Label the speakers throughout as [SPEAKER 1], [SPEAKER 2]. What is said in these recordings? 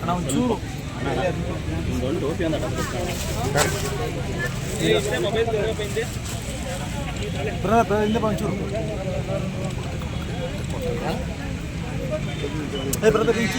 [SPEAKER 1] ಅಣ್ಣ ಒಂಚೂರು brother brother ಹಿಂದೆ ಬಾ ಒಂಚೂರು ಏ ಬ್ರದರ್ ಎರಡು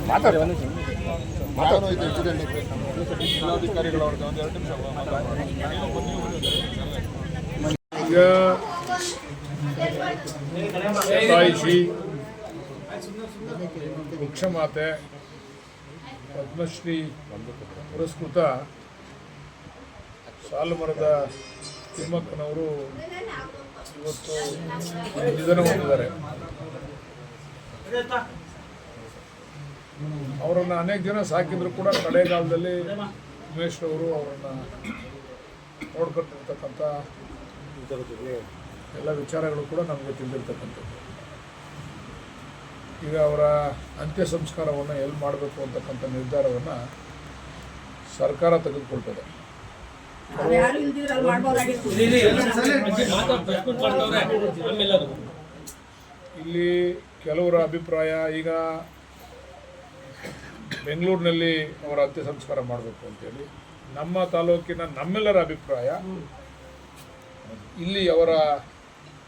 [SPEAKER 2] ಮಾತಾಡಿ ನಿಮಿಷ ಈಗ ವೃಕ್ಷಮಾತೆ ಪದ್ಮಶ್ರೀ ಪುರಸ್ಕೃತ ಸಾಲುಮರದ ತಿಮ್ಮಕ್ಕನವರು ಇವತ್ತು ನಿಧನ ಹೊಂದಿದ್ದಾರೆ. ಅವರನ್ನು ಅನೇಕ ಜನ ಸಾಕಿದ್ರು ಕೂಡ ಕಡೆಗಾಲದಲ್ಲಿ ಉಮೇಶ್ ಅವರು ಅವರನ್ನು ನೋಡ್ಕೊಂಡಿರ್ತಕ್ಕಂಥ ಎಲ್ಲ ವಿಚಾರಗಳು ಕೂಡ ನಮಗೆ ತಿಳಿದಿರ್ತಕ್ಕಂಥದ್ದು. ಈಗ ಅವರ ಅಂತ್ಯ ಸಂಸ್ಕಾರವನ್ನು ಎಲ್ಲಿ ಮಾಡಬೇಕು ಅಂತಕ್ಕಂಥ ನಿರ್ಧಾರವನ್ನು ಸರ್ಕಾರ ತೆಗೆದುಕೊಳ್ತದೆ
[SPEAKER 3] ಯಾರು ಇಲ್ದಿದ್ರೆ ಅಲ್ಲಿ ಮಾಡ್ಬೋದಾಗಿತ್ತು
[SPEAKER 2] ಇಲ್ಲಿ ಕೆಲವರ ಅಭಿಪ್ರಾಯ ಈಗ ಬೆಂಗಳೂರಿನಲ್ಲಿ ಅವರ ಅಂತ್ಯ ಸಂಸ್ಕಾರ ಮಾಡಬೇಕು ಅಂತೇಳಿ ನಮ್ಮ ತಾಲೂಕಿನ ನಮ್ಮೆಲ್ಲರ ಅಭಿಪ್ರಾಯ ಇಲ್ಲಿ ಅವರ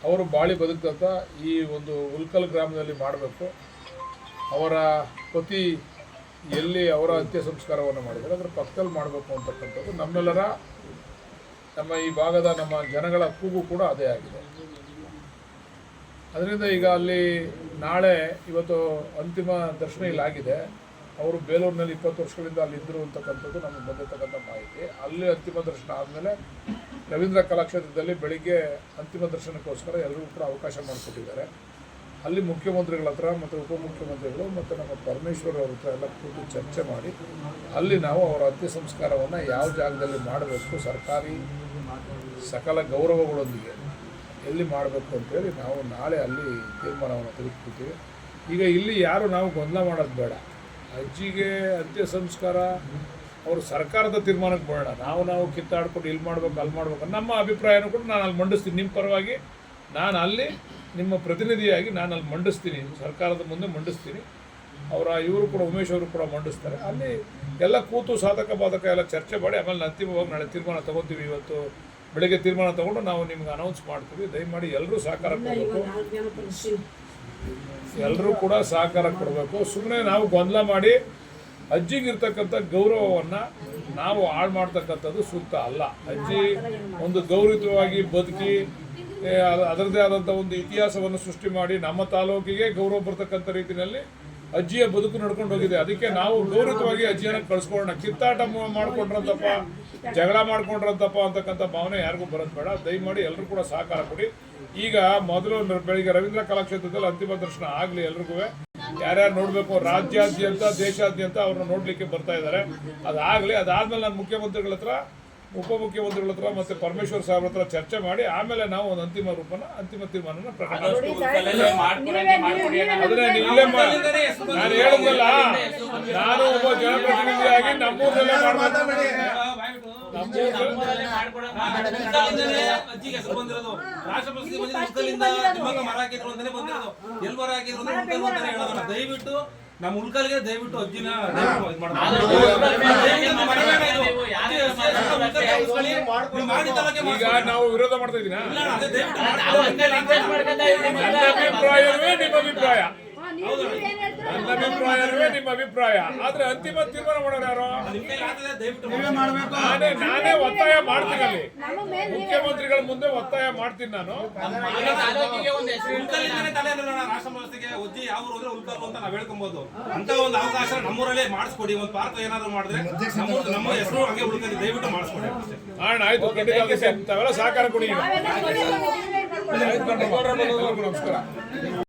[SPEAKER 2] ಅವರು ಬಾಳಿ ಬದುಕಂತ ಈ ಒಂದು ಉಲ್ಕಲ್ ಗ್ರಾಮದಲ್ಲಿ ಮಾಡಬೇಕು. ಅವರ ಪತಿ ಎಲ್ಲಿ ಅವರ ಅಂತ್ಯ ಸಂಸ್ಕಾರವನ್ನು ಮಾಡಿದ್ದಾರೆ, ಅದರ ಪಕ್ಕದಲ್ಲಿ ಮಾಡಬೇಕು ಅಂತಕ್ಕಂಥದ್ದು ನಮ್ಮೆಲ್ಲರ, ನಮ್ಮ ಈ ಭಾಗದ ನಮ್ಮ ಜನಗಳ ಕೂಗು ಕೂಡ ಅದೇ ಆಗಿದೆ. ಅದರಿಂದ ಈಗ ಅಲ್ಲಿ ನಾಳೆ ಇವತ್ತು ಅಂತಿಮ ದರ್ಶನ ಇಲ್ಲಾಗಿದೆ ಅವರು ಬೇಲೂರಿನಲ್ಲಿ ಇಪ್ಪತ್ತು ವರ್ಷಗಳಿಂದ ಅಲ್ಲಿ ಇದ್ದರು ಅಂತಕ್ಕಂಥದ್ದು ನಮಗೆ ಬಂದಿರತಕ್ಕಂಥ ಮಾಹಿತಿ. ಅಲ್ಲಿ ಅಂತಿಮ ದರ್ಶನ ಆದಮೇಲೆ ರವೀಂದ್ರ ಕಲಾಕ್ಷೇತ್ರದಲ್ಲಿ ಬೆಳಿಗ್ಗೆ ಅಂತಿಮ ದರ್ಶನಕ್ಕೋಸ್ಕರ ಎಲ್ಲರಿಗೂ ಕೂಡ ಅವಕಾಶ ಮಾಡಿಕೊಟ್ಟಿದ್ದಾರೆ. ಅಲ್ಲಿ ಮುಖ್ಯಮಂತ್ರಿಗಳ ಹತ್ರ ಮತ್ತು ಉಪಮುಖ್ಯಮಂತ್ರಿಗಳು ಮತ್ತು ನಮ್ಮ ಪರಮೇಶ್ವರ್ ಅವ್ರ ಹತ್ರ ಎಲ್ಲ ಕೂತು ಚರ್ಚೆ ಮಾಡಿ, ಅಲ್ಲಿ ನಾವು ಅವರ ಅಂತ್ಯ ಸಂಸ್ಕಾರವನ್ನು ಯಾವ ಜಾಗದಲ್ಲಿ ಮಾಡಬೇಕು, ಸರ್ಕಾರಿ ಸಕಲ ಗೌರವಗಳೊಂದಿಗೆ ಎಲ್ಲಿ ಮಾಡಬೇಕು ಅಂತೇಳಿ ನಾವು ನಾಳೆ ಅಲ್ಲಿ ತೀರ್ಮಾನವನ್ನು ತೆಗೆದುಕೊಳ್ತೀವಿ. ಈಗ ಇಲ್ಲಿ ಯಾರು ನಾವು ಗೊಂದಲ ಮಾಡೋದು ಬೇಡ. ಅಜ್ಜಿಗೆ ಅಂತ್ಯ ಸಂಸ್ಕಾರ, ಅವರು ಸರ್ಕಾರದ ತೀರ್ಮಾನಕ್ಕೆ ಬರೋಣ. ನಾವು ನಾವು ಕಿತ್ತಾಡ್ಕೊಂಡು ಇಲ್ಲಿ ಮಾಡ್ಬೇಕು, ಅಲ್ಲಿ ಮಾಡ್ಬೇಕು ನಮ್ಮ ಅಭಿಪ್ರಾಯನೂ ಕೂಡ ನಾನು ಅಲ್ಲಿ ಮಂಡಿಸ್ತೀನಿ. ನಿಮ್ಮ ಪರವಾಗಿ ನಾನು ಅಲ್ಲಿ ನಿಮ್ಮ ಪ್ರತಿನಿಧಿಯಾಗಿ ನಾನು ಅಲ್ಲಿ ಮಂಡಿಸ್ತೀನಿ. ಸರ್ಕಾರದ ಮುಂದೆ ಮಂಡಿಸ್ತೀನಿ. ಅವರ ಇವರು ಕೂಡ ಉಮೇಶ್ ಅವರು ಕೂಡ ಮಂಡಿಸ್ತಾರೆ. ಅಲ್ಲಿ ಎಲ್ಲ ಕೂತು ಸಾಧಕ ಬಾಧಕ ಎಲ್ಲ ಚರ್ಚೆ ಮಾಡಿ ಆಮೇಲೆ ಅಂತಿಮವಾಗಿ ನಾಳೆ ತೀರ್ಮಾನ ತಗೋತೀವಿ ಇವತ್ತು. ಬೆಳಗ್ಗೆ ತೀರ್ಮಾನ ತಗೊಂಡು ನಾವು ನಿಮ್ಗೆ ಅನೌನ್ಸ್ ಮಾಡ್ತೀವಿ. ದಯಮಾಡಿ ಎಲ್ಲರೂ ಸಹಕಾರ ಕೊಡಬೇಕು. ಎಲ್ಲರೂ ಕೂಡ ಸಹಕಾರ ಕೊಡಬೇಕು. ಸುಮ್ಮನೆ ನಾವು ಗೊಂದಲ ಮಾಡಿ ಅಜ್ಜಿಗಿರ್ತಕ್ಕಂಥ ಗೌರವವನ್ನು ನಾವು ಹಾಳು ಮಾಡ್ತಕ್ಕಂಥದ್ದು ಸೂಕ್ತ ಅಲ್ಲ. ಅಜ್ಜಿ ಒಂದು ಗೌರವಿತವಾಗಿ ಬದುಕಿ ಏ, ಅದ- ಆದಂಥ ಒಂದು ಇತಿಹಾಸವನ್ನು ಸೃಷ್ಟಿ ಮಾಡಿ ನಮ್ಮ ತಾಲೂಕಿಗೆ ಗೌರವ ಬರ್ತಕ್ಕಂಥ ರೀತಿಯಲ್ಲಿ ಅಜ್ಜಿಯ ಬದುಕು ನಡ್ಕೊಂಡು ಹೋಗಿದೆ. ಅದಕ್ಕೆ ನಾವು ಗೌರವವಾಗಿ ಅಜ್ಜಿಯನ್ನು ಕಳಿಸ್ಕೊಳ್ಳೋಣ. ಕಿತ್ತಾಟ ಮಾಡ್ಕೊಂಡ್ರಂತಪ್ಪ ಜಗಳ ಮಾಡ್ಕೊಂಡ್ರಂತಪ್ಪ ಅಂತಕ್ಕಂಥ ಭಾವನೆ ಯಾರಿಗೂ ಬರೋದು ಬೇಡ. ದಯಮಾಡಿ ಎಲ್ಲರೂ ಕೂಡ ಸಹಕಾರ ಕೊಡಿ. ಈಗ ಮೊದಲು ಬೆಳಿಗ್ಗೆ ರವೀಂದ್ರ ಕಲಾಕ್ಷೇತ್ರದಲ್ಲಿ ಅಂತಿಮ ದರ್ಶನ ಆಗಲಿ ಎಲ್ರಿಗೂ. ಯಾರ್ಯಾರು ನೋಡಬೇಕು ರಾಜ್ಯಾದ್ಯಂತ ದೇಶಾದ್ಯಂತ ಅವ್ರನ್ನ ನೋಡಲಿಕ್ಕೆ ಬರ್ತಾ ಇದ್ದಾರೆ. ಅದಾಗಲಿ ಅದಾದ್ಮೇಲೆ ನಾನು ಮುಖ್ಯಮಂತ್ರಿಗಳ ಹತ್ರ ಉಪಮುಖ್ಯಮಂತ್ರಿಗಳ ಹತ್ರ ಮತ್ತೆ ಪರಮೇಶ್ವರ್ ಸಾಹೇಬ್ರ ಹತ್ರ ಚರ್ಚೆ ಮಾಡಿ ಆಮೇಲೆ ನಾವು ಒಂದು ಅಂತಿಮ ರೂಪನ ಅಂತಿಮ ತೀರ್ಮಾನನ ಪ್ರಕಟ ನಾನು ಹೇಳಿದ್ನಲ್ಲ ನಾನು ಒಬ್ಬ ಜನಪ್ರತಿನಿಧಿಯಾಗಿ ನಮ್ಮೂರಲ್ಲೇ ಮಾಡ್ಬೇಕು
[SPEAKER 4] ದಯವಿಟ್ಟು ನಮ್ಮ ಉಳ್ಕಲ್ಗೆ ದಯವಿಟ್ಟು ಅಜ್ಜಿನ
[SPEAKER 2] ಈಗ ನಾವು ವಿರೋಧ ಮಾಡ್ತಾ ಇದ್ದೀನಿ ಅಭಿಪ್ರಾಯವೇ ನಿಮ್ಮ ಅಭಿಪ್ರಾಯ. ಅಭಿಪ್ರಾಯವೇ ನಿಮ್ಮ ಅಭಿಪ್ರಾಯ. ಆದ್ರೆ ಅಂತಿಮ ತೀರ್ಮಾನ ಮಾಡೋರು ಯಾರು? ನಾನೇ ನಾನೇ ಒತ್ತಾಯ ಮಾಡ್ತೀನಿ ಅಲ್ಲಿ.
[SPEAKER 3] ನಮ್ಮ
[SPEAKER 2] ಮುಖ್ಯಮಂತ್ರಿಗಳ ಮುಂದೆ ಒತ್ತಾಯ ಮಾಡ್ತೀನಿ ನಾನು.
[SPEAKER 4] ಅಣ್ಣ ಒಜ್ಜಿ ಯಾವ ಊರು ಹೋದ್ರೆ ಉಳ್ಕಲ್ಲು ಅಂತ ನಾವ್ ಹೇಳ್ಕೊಬಹುದು ಅಂತ ಒಂದು ಅವಕಾಶ ನಮ್ಮೂರಲ್ಲೇ ಮಾಡಿಸ್ಕೊಡಿ. ಒಂದು ಪಾರ್ಕ್ ಏನಾದ್ರು ಮಾಡಿದ್ರೆ ನಮ್ಮ ನಮ್ಮ ಹೆಸರು ಹಾಗೆ ಉಳ್ಕಲ್ಲಿ ದಯವಿಟ್ಟು ಮಾಡಿಸ್ಕೊಡಿ.
[SPEAKER 2] ಮಾಡೋಣ ಆಯ್ತು ಖಂಡಿತ ತಾವೆಲ್ಲ ಸಹಕಾರ ಕೊಡಿ. ನಮಸ್ಕಾರ.